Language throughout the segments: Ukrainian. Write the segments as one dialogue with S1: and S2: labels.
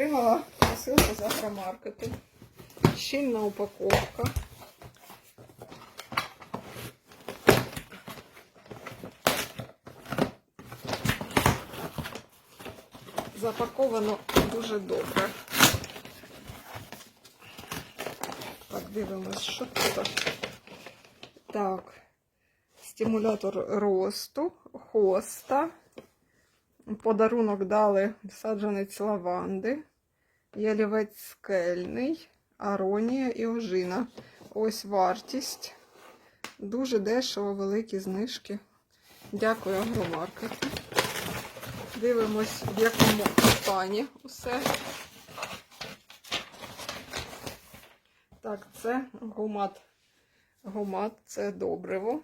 S1: Отримала посилку з агромаркету. Щільна упаковка. Запаковано дуже добре. Так, дивимось, що тут. Так, стимулятор росту, хоста. Подарунок дали саджанець лаванди, ялівець скельний, аронія і ожина. Ось вартість. Дуже дешево, великі знижки. Дякую агромаркету. Дивимось, в якому стані усе. Так, це гумат. Гумат це добриво.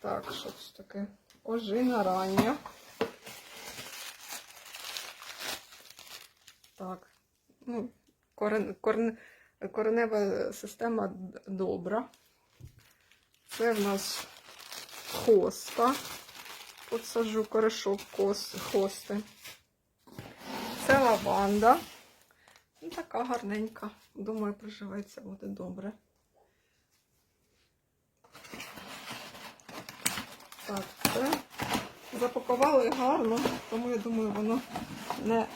S1: Так, що ж таке? Ожина рання. Так, ну, корен, корен, коренева система добра. Це в нас хоста. Посаджу корешок хости. Це лаванда. Ну, така гарненька. Думаю, приживеться буде добре. Так, це запакували гарно, тому я думаю, воно не,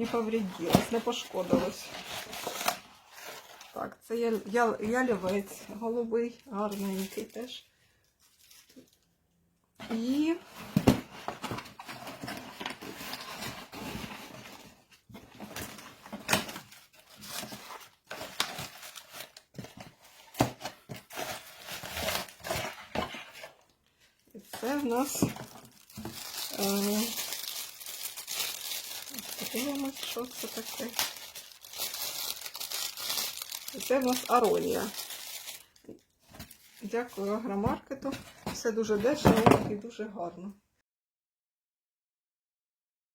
S1: не повредилось, не пошкодилось. Так, це я, я, ялівець голубий, гарненький теж. І це в нас е, подивимось, що це таке. Це в нас аронія. Дякую агромаркету. Все дуже дешево і дуже гарно.